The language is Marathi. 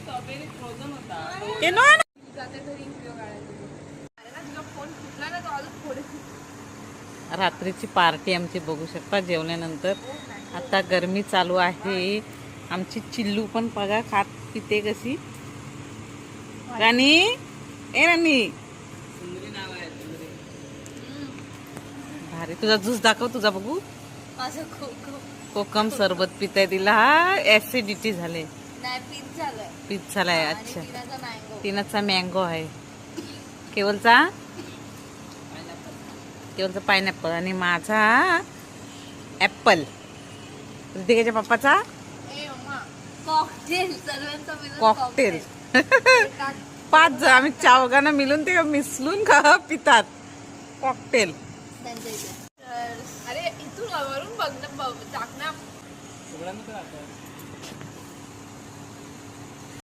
स्ट्रॉबेरी फ्रोझन होता. ए, नो, नो. जाते घरी व्हिडिओ काढायला अरे ना तुझा फोन फुटला ना तो अजून थोडे रात्रीची पार्टी आमची बघू शकता जेवल्यानंतर. आता गरमी चालू आहे. आमची चिल्लू पण बघा खात पिते कशी. राणी ए राणी. भारी तुझा ज्यूस दाखव तुझा बघू. कोकम. सरबत पिताय तिला. ऍसिडिटी झाले. नाही पीत झालंय अच्छा. तिनाचा मँगो आहे. केवलचा? केवलचा पायनॅपल आणि माझा ऍपल ऋतिकेच्या पप्पाचा? कॉकटेल. पाच जण. आम्ही चौघांना मिळून ते मिसळून का पितात. कॉकटेल अरे इथून वरून बघ ना बघ